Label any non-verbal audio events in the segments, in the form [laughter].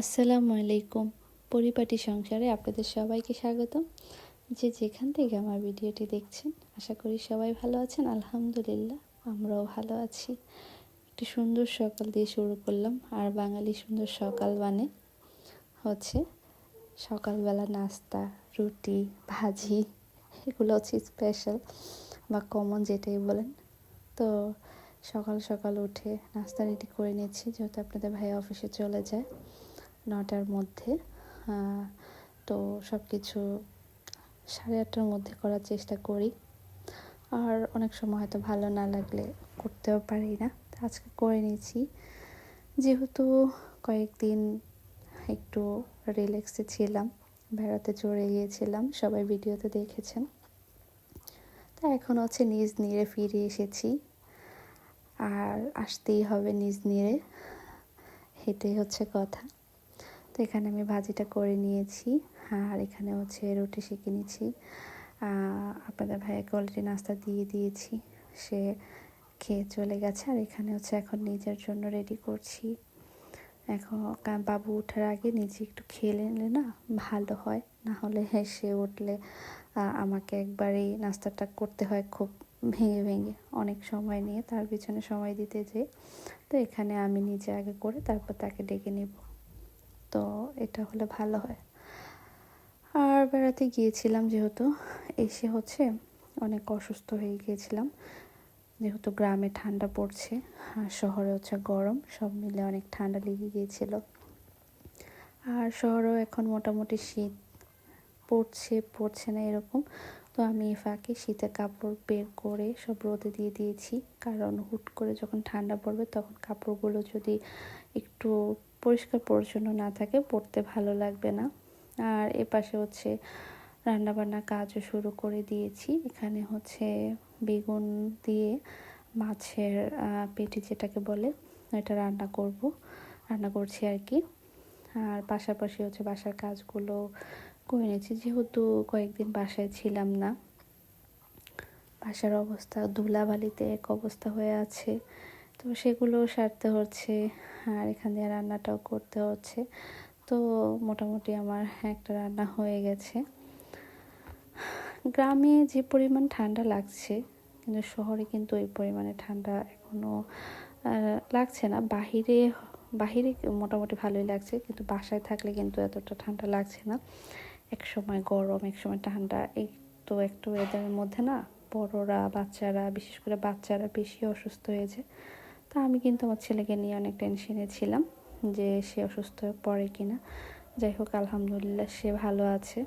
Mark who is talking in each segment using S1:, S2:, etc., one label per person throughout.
S1: আসসালামু আলাইকুম। পরিপাটি সংসারে আপনাদের সবাইকে স্বাগত যে যেখান থেকে আমার ভিডিওটি দেখছেন, আশা করি সবাই ভালো আছেন। আলহামদুলিল্লাহ, আমরাও ভালো আছি। একটি সুন্দর সকাল দিয়ে শুরু করলাম। আর বাঙালি সুন্দর সকাল মানে হচ্ছে সকালবেলা নাস্তা, রুটি, ভাজি, এগুলো হচ্ছে স্পেশাল বা কমন যেটাই বলেন। তো সকাল সকাল উঠে নাস্তা রেডি করে নিচ্ছি যেহেতু আপনাদের ভাই অফিসে চলে যায়। নটার মধ্যে তো সব কিছু সাড়ে আটটার মধ্যে করার চেষ্টা করি। আর অনেক সময় হয়তো ভালো না লাগলে করতেও পারি না। আজকে করে নিয়েছি। যেহেতু কয়েকদিন একটু রিল্যাক্সে ছিলাম, বেড়াতে চড়ে গিয়েছিলাম, সবাই ভিডিওতে দেখেছেন। তা এখন হচ্ছে নিজ নিরে ফিরে এসেছি। আর আসতেই হবে নিজ নিরে হেঁটেই হচ্ছে কথা। এখানে আমি ভাজিটা করে নিয়েছি। আর এখানে হচ্ছে রুটি শিখে নিয়েছি। আপনাদের ভাইয়াকে অলরেডি নাস্তা দিয়ে দিয়েছি। সে খেয়ে চলে গেছে। আর এখানে হচ্ছে এখন নিজের জন্য রেডি করছি। এখন বাবু ওঠার আগে নিজে একটু খেয়ে নিলে না ভালো হয়। না হলে হেসে উঠলে আমাকে একবারেই নাস্তাটা করতে হয় খুব ভেঙে ভেঙে। অনেক সময় নিয়ে তার পিছনে সময় দিতে যে তো এখানে আমি নিজে আগে করে তারপর তাকে ডেকে নেব। তো এটা হলে ভালো হয়। আর বেড়াতে গিয়েছিলাম যেহেতু, এসে হচ্ছে অনেক অসুস্থ হয়ে গিয়েছিলাম। যেহেতু গ্রামে ঠান্ডা পড়ছে আর শহরে হচ্ছে গরম, সব মিলে অনেক ঠান্ডা লেগে গিয়েছিল। আর শহরেও এখন মোটামুটি শীত পড়ছে পড়ছে না এরকম। তো আমি ফাঁকে শীতে কাপড় বের করে সব রোদে দিয়ে দিয়েছি। কারণ হুট করে যখন ঠান্ডা পড়বে তখন কাপড়গুলো যদি একটু পরিষ্কার পরিচ্ছন্ন না থাকে, পড়তে ভালো লাগবে না। আর এ পাশে হচ্ছে রান্নাবান্না কাজও শুরু করে দিয়েছি। এখানে হচ্ছে বেগুন দিয়ে মাছের পেটি যেটাকে বলে, এটা রান্না করব, রান্না করছি আর কি। আর পাশাপাশি হচ্ছে বাসার কাজগুলো করে নিয়েছি। যেহেতু কয়েকদিন বাসায় ছিলাম না, বাসার অবস্থা ধুলাবালিতে এক অবস্থা হয়ে আছে। তো সেগুলো সারতে হচ্ছে আর এখান দিয়ে রান্নাটাও করতে হচ্ছে। তো মোটামুটি আমার একটা রান্না হয়ে গেছে। গ্রামে যে পরিমাণ ঠান্ডা লাগছে, কিন্তু শহরে কিন্তু ওই পরিমাণে ঠান্ডা এখনও লাগছে না। বাহিরে বাহিরে মোটামুটি ভালোই লাগছে, কিন্তু বাসায় থাকলে কিন্তু এতটা ঠান্ডা লাগছে না। এক সময় গরম, এক সময় ঠান্ডা। এই তো একটু ওয়েদারের মধ্যে না, বড়রা, বাচ্চারা, বিশেষ করে বাচ্চারা বেশি অসুস্থ হয়েছে। তা আমি কিন্তু আমার ছেলেকে নিয়ে অনেক টেনশনে ছিলাম যে সে অসুস্থ হয়ে পড়ে কিনা। যাই হোক, আলহামদুলিল্লাহ সে ভালো আছে।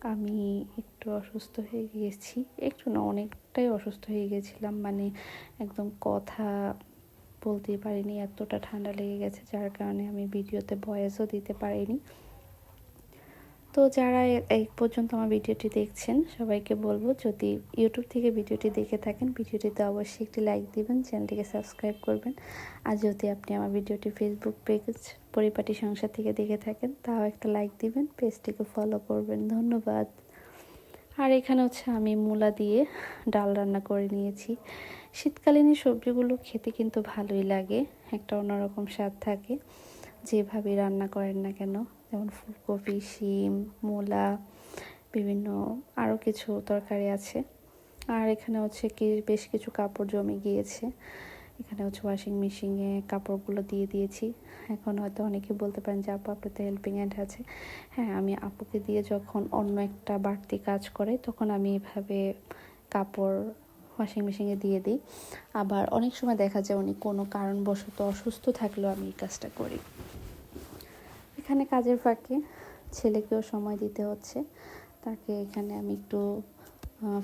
S1: আমি একটু অসুস্থ হয়ে গিয়েছি। একটু না, অনেকটাই অসুস্থ হয়ে গিয়েছিলাম। মানে একদম কথা বলতে পারিনি, এতটা ঠান্ডা লেগে গেছে, যার কারণে আমি ভিডিওতে ভয়েসও দিতে পারিনি। তো যারা এই পর্যন্ত আমার ভিডিওটি দেখছেন, সবাইকে বলব যদি ইউটিউব থেকে ভিডিওটি দেখে থাকেন, ভিডিওটিতে অবশ্যই একটি লাইক দিবেন, চ্যানেলটিকে সাবস্ক্রাইব করবেন। আর যদি আপনি আমার ভিডিওটি ফেসবুক পেজ পরিপাটি সংসার থেকে দেখে থাকেন, তাও একটা লাইক দিবেন পেজটিকে ফলো করবেন। ধন্যবাদ। আর এখানে হচ্ছে আমি মূলা দিয়ে ডাল রান্না করে নিয়েছি। শীতকালীন সবজিগুলো খেতে কিন্তু ভালোই লাগে, একটা অন্যরকম স্বাদ থাকে। যেভাবে রান্না করেন না কেন, যেমন ফুলকপি, শিম, মূলা, বিভিন্ন আরও কিছু তরকারি আছে। আর এখানে হচ্ছে কি, বেশ কিছু কাপড় জমে গিয়েছে। এখানে হচ্ছে ওয়াশিং মেশিনে কাপড়গুলো দিয়ে দিয়েছি। এখন হয়তো অনেকে বলতে পারেন যে, আপু, আপনার তো হেল্পিং হ্যান্ড আছে। হ্যাঁ আমি আপুকে দিয়ে যখন অন্য একটা বাড়তি কাজ করে, তখন আমি এভাবে কাপড় ওয়াশিং মেশিনে দিয়ে দিই। আবার অনেক সময় দেখা যায় উনি কোনো কারণবশত অসুস্থ থাকলেও আমি এই কাজটা করি। এখানে কাজের ফাঁকে ছেলেকেও সময় দিতে হচ্ছে। তাকে এখানে আমি একটু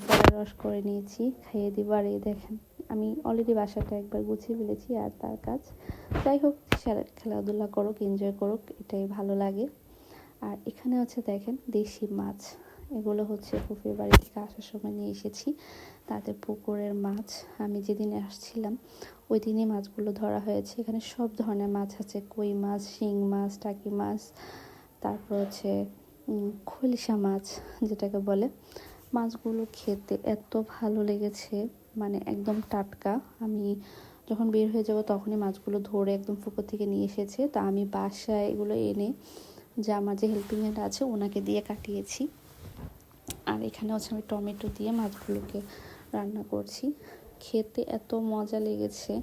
S1: ফলের রস করে নিয়েছি, খাইয়ে দিব। আর এই দেখেন, আমি অলরেডি বাসাটা একবার গুছিয়ে ফেলেছি আর তার কাজ। যাই হোক খেলাধুলা করুক এনজয় করুক, এটাই ভালো লাগে। আর এখানে হচ্ছে দেখেন দেশি মাছ। এগুলো হচ্ছে ফুফির বাড়ি থেকে আসার সময় নিয়ে এসেছি। তাদের পুকুরের মাছ আমি যেদিনে আসছিলাম, ওই দিনই মাছগুলো ধরা হয়েছে। এখানে সব ধরনের মাছ আছে, কই মাছ, শিং মাছ, টাকি মাছ, তারপর হচ্ছে খলিশা মাছ যেটাকে বলে। মাছগুলো খেতে এত ভালো লেগেছে মানে একদম টাটকা। আমি যখন বের হয়ে যাব তখনই মাছগুলো ধরে একদম পুকুর থেকে নিয়ে এসেছে। তা আমি বাসায় এগুলো এনে যে আমার যে হেল্পিং হ্যান্ড আছে ওনাকে দিয়ে কাটিয়েছি। আর এখানে হচ্ছে আমি টমেটো দিয়ে মাছগুলোকে রান্না করছি। খেতে এত মজা লেগেছে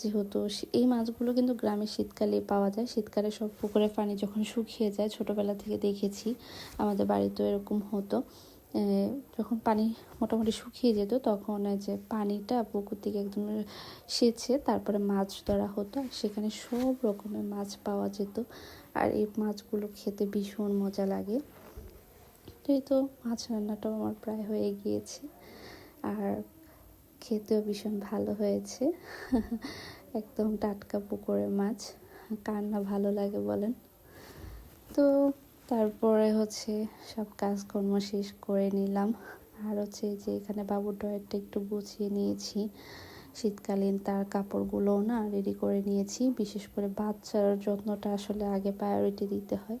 S1: যেহেতু এই মাছগুলো কিন্তু গ্রামে শীতকালে পাওয়া যায়। শীতকালে সব পুকুরের পানি যখন শুকিয়ে যায়, ছোটোবেলা থেকে দেখেছি, আমাদের বাড়িতেও এরকম হতো। যখন পানি মোটামুটি শুকিয়ে যেত, তখন যে পানিটা পুকুর থেকে একদম সেচে তারপরে মাছ ধরা হতো সেখানে সব রকমের মাছ পাওয়া যেত। আর এই মাছগুলো খেতে ভীষণ মজা লাগে। এই তো মাছ রান্নাটাও আমার প্রায় হয়ে গিয়েছে। আর খেতেও ভীষণ ভালো হয়েছে। [laughs] একদম টাটকা পুকুরের মাছ। কার না ভালো লাগে বলেন? তো তারপরে হচ্ছে সব কাজকর্ম শেষ করে নিলাম। আর হচ্ছে যে এখানে বাবুর ডয়েরটা একটু গুছিয়ে নিয়েছি। শীতকালীন তার কাপড়গুলোও না রেডি করে নিয়েছি। বিশেষ করে বাচ্চার যত্নটা আসলে আগে প্রায়োরিটি দিতে হয়।